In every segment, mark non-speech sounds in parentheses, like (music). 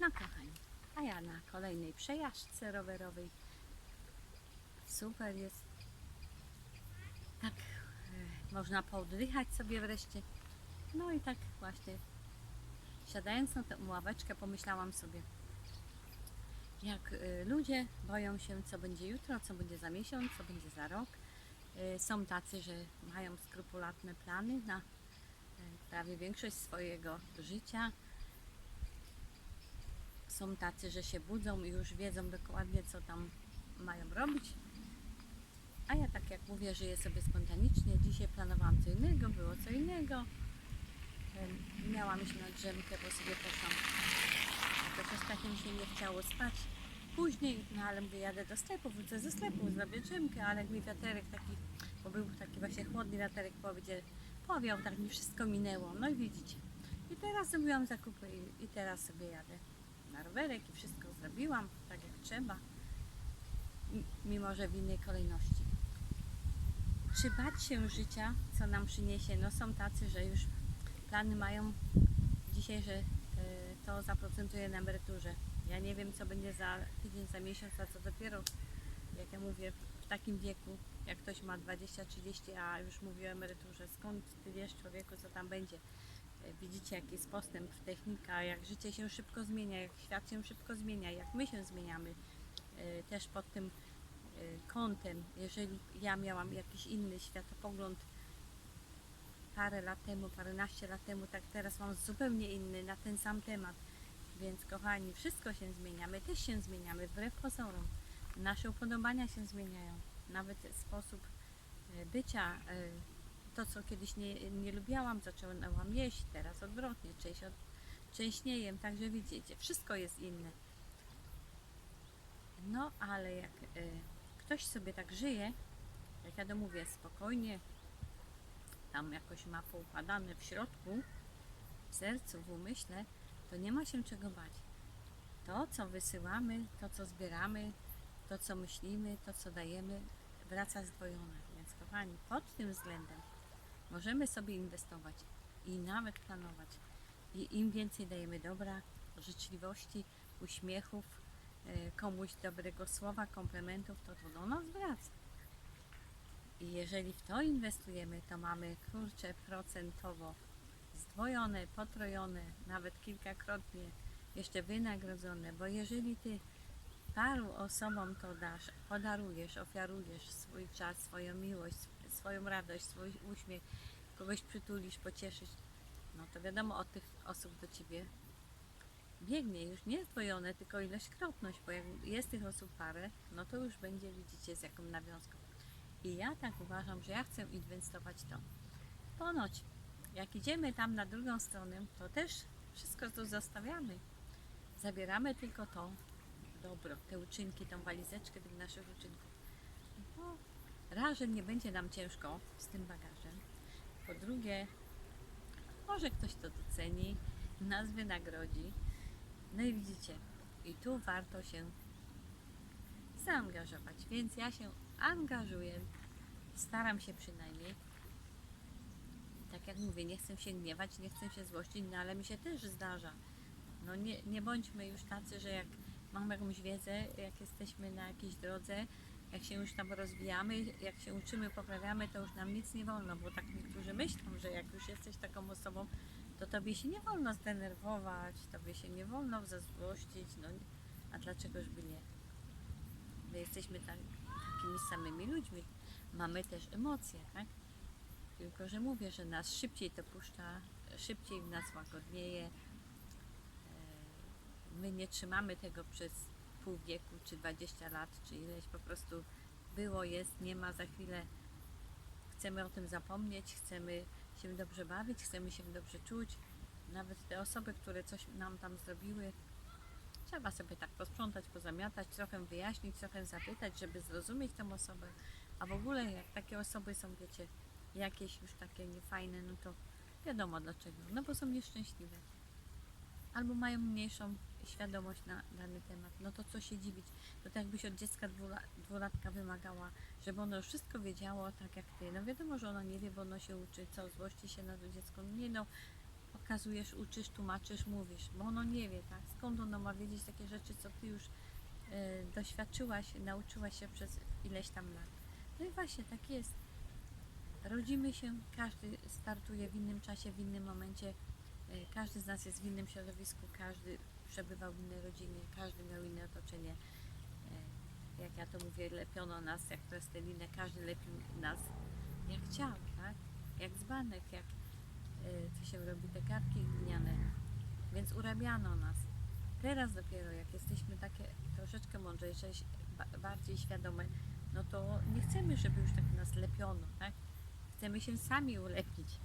No kochani, a ja na kolejnej przejażdżce rowerowej. Super jest. Tak e, można pooddychać sobie wreszcie. No i tak właśnie siadając na tę ławeczkę pomyślałam sobie, jak y, ludzie boją się, co będzie jutro, co będzie za miesiąc, co będzie za rok. Y, Są tacy, że mają skrupulatne plany na prawie większość swojego życia. Są tacy, że się budzą i już wiedzą dokładnie, co tam mają robić. A ja tak jak mówię, żyję sobie spontanicznie. Dzisiaj planowałam co innego, było co innego. Miałam iść na drzemkę, bo sobie poszłam. Jakoś ostatnio mi się nie chciało spać. Później, no ale mówię, jadę do sklepu, wrócę ze sklepu, zrobię drzemkę, ale mi wiaterek taki, bo był taki właśnie chłodny wiaterek, powiedzie, powiał, tak mi wszystko minęło. No i widzicie. I teraz zrobiłam zakupy i, i teraz sobie jadę na rowerek i wszystko zrobiłam tak jak trzeba. Mimo, że w innej kolejności. Czy bać się życia, co nam przyniesie? No są tacy, że już plany mają dzisiaj, że e, to zaprocentuje na emeryturze. Ja nie wiem, co będzie za tydzień, za miesiąc, a co dopiero, jak ja mówię, w takim wieku, jak ktoś ma 20-30, a już mówi o emeryturze, skąd ty wiesz człowieku, co tam będzie? E, Widzicie, jaki jest postęp, technika, jak życie się szybko zmienia, jak świat się szybko zmienia, jak my się zmieniamy. E, Też pod tym e, kątem, jeżeli ja miałam jakiś inny światopogląd, parę lat temu, paręnaście lat temu, tak teraz mam zupełnie inny na ten sam temat. Więc kochani, wszystko się zmienia, my też się zmieniamy, wbrew pozorom. Nasze upodobania się zmieniają, nawet sposób bycia. To, co kiedyś nie, nie lubiałam, zaczęłam jeść, teraz odwrotnie, część, od, część nie jem, także widzicie, wszystko jest inne. No, ale jak e, ktoś sobie tak żyje, jak ja to mówię, spokojnie, tam jakoś ma poukładane w środku, w sercu, w umyśle, to nie ma się czego bać. To, co wysyłamy, to, co zbieramy, to, co myślimy, to, co dajemy, wraca zdwojone. Więc, kochani, pod tym względem możemy sobie inwestować i nawet planować. I im więcej dajemy dobra, życzliwości, uśmiechów, e, komuś dobrego słowa, komplementów, to to do nas wraca. I jeżeli w to inwestujemy, to mamy kurczę procentowo zdwojone, potrojone, nawet kilkakrotnie jeszcze wynagrodzone, bo jeżeli ty paru osobom to dasz, podarujesz, ofiarujesz swój czas, swoją miłość, swoją radość, swój uśmiech, kogoś przytulisz, pocieszysz, no to wiadomo od tych osób do ciebie biegnie już nie zdwojone, tylko ilośkrotność, bo jak jest tych osób parę, no to już będzie, widzicie, z jaką nawiązką. I ja tak uważam, że ja chcę inwestować to. Ponoć, jak idziemy tam na drugą stronę, to też wszystko tu zostawiamy. Zabieramy tylko to dobro, te uczynki, tą walizeczkę tych naszych uczynków. No, raz, że nie będzie nam ciężko z tym bagażem. Po drugie, może ktoś to doceni, nas wynagrodzi. No i widzicie, i tu warto się zaangażować. Więc ja się angażuję, staram się przynajmniej. Tak jak mówię, nie chcę się gniewać, nie chcę się złościć, no ale mi się też zdarza. No nie, nie bądźmy już tacy, że jak mamy jakąś wiedzę, jak jesteśmy na jakiejś drodze, jak się już tam rozwijamy, jak się uczymy, poprawiamy, to już nam nic nie wolno, bo tak niektórzy myślą, że jak już jesteś taką osobą, to tobie się nie wolno zdenerwować, tobie się nie wolno zazdrościć, no a dlaczegoż by nie? My jesteśmy tak, takimi samymi ludźmi. Mamy też emocje, tak? Tylko, że mówię, że nas szybciej to puszcza, szybciej w nas łagodnieje. E, My nie trzymamy tego przez pół wieku, czy 20 lat, czy ileś po prostu było, jest, nie ma za chwilę. Chcemy o tym zapomnieć, chcemy się dobrze bawić, chcemy się dobrze czuć. Nawet te osoby, które coś nam tam zrobiły, Trzeba sobie tak posprzątać, pozamiatać, trochę wyjaśnić, trochę zapytać, żeby zrozumieć tę osobę. A w ogóle jak takie osoby są, wiecie, jakieś już takie niefajne, no to wiadomo dlaczego. No bo są nieszczęśliwe. Albo mają mniejszą świadomość na dany temat. No to co się dziwić? To tak jakbyś od dziecka dwula, dwulatka wymagała, żeby ono wszystko wiedziało tak jak ty. No wiadomo, że ono nie wie, bo ono się uczy, co złości się na to dziecko. Nie no, pokazujesz, uczysz, tłumaczysz, mówisz, bo ono nie wie, tak? Skąd ono ma wiedzieć takie rzeczy, co ty już e, doświadczyłaś, nauczyłaś się przez ileś tam lat. No i właśnie tak jest. Rodzimy się, każdy startuje w innym czasie, w innym momencie. E, Każdy z nas jest w innym środowisku, każdy przebywał w innej rodzinie, każdy miał inne otoczenie. E, Jak ja to mówię, lepiono nas jak plastelinę, każdy lepił nas jak chciał, tak? Jak dzbanek, jak e, co się robi, te kartki gliniane. Więc urabiano nas. Teraz dopiero, jak jesteśmy takie troszeczkę mądrzejsze, ba- bardziej świadome, no to nie chcemy, żeby już tak nas lepiono, tak? Chcemy się sami ulepić.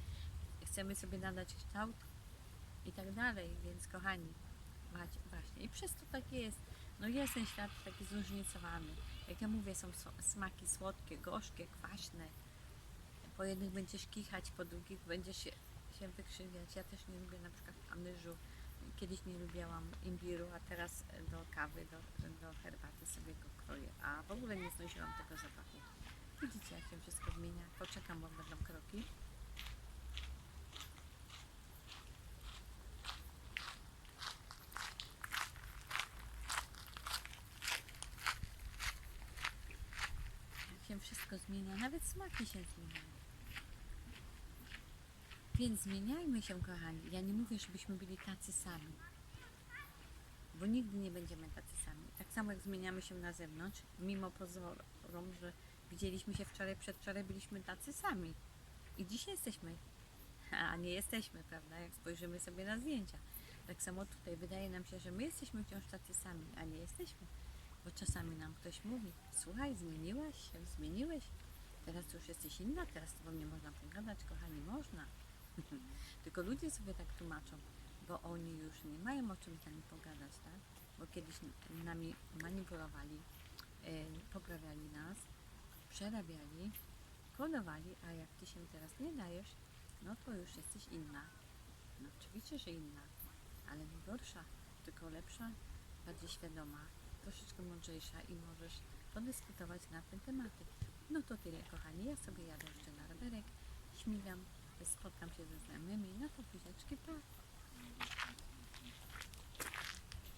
Chcemy sobie nadać kształt i tak dalej, więc kochani, właśnie. I przez to tak jest. No jest ten świat taki zróżnicowany. Jak ja mówię, są smaki słodkie, gorzkie, kwaśne. Po jednych będziesz kichać, po drugich będziesz się, się wykrzywiać. Ja też nie lubię na przykład anyżu. Kiedyś nie lubiłam imbiru, a teraz do kawy, do, do herbaty sobie go kroję. A w ogóle nie znosiłam tego zapachu. Widzicie, jak się wszystko zmienia. Poczekam, bo będą kroki. Się wszystko zmienia, nawet smaki się zmieniają. Więc zmieniajmy się, kochani. Ja nie mówię, żebyśmy byli tacy sami. Bo nigdy nie będziemy tacy sami. Tak samo jak zmieniamy się na zewnątrz, mimo pozorom, że widzieliśmy się wczoraj, przedwczoraj byliśmy tacy sami. I dzisiaj jesteśmy. (laughs) A nie jesteśmy, prawda? Jak spojrzymy sobie na zdjęcia. Tak samo tutaj wydaje nam się, że my jesteśmy wciąż tacy sami, a nie jesteśmy. Bo czasami nam ktoś mówi, słuchaj, zmieniłaś się, zmieniłeś. Teraz już jesteś inna, teraz z tobą nie można pogadać, kochani, można. (laughs) Tylko ludzie sobie tak tłumaczą, bo oni już nie mają o czym nami pogadać, tak? Bo kiedyś nami manipulowali, e, poprawiali nas, przerabiali, kodowali, a jak ty się teraz nie dajesz, no to już jesteś inna. No oczywiście, że inna, ale nie gorsza, tylko lepsza, bardziej świadoma, troszeczkę mądrzejsza i możesz podyskutować na te tematy. No to tyle, kochani. Ja sobie jadę jeszcze na rowerek, śmigam, spotkam się ze znajomymi, no to buziaczki, pa!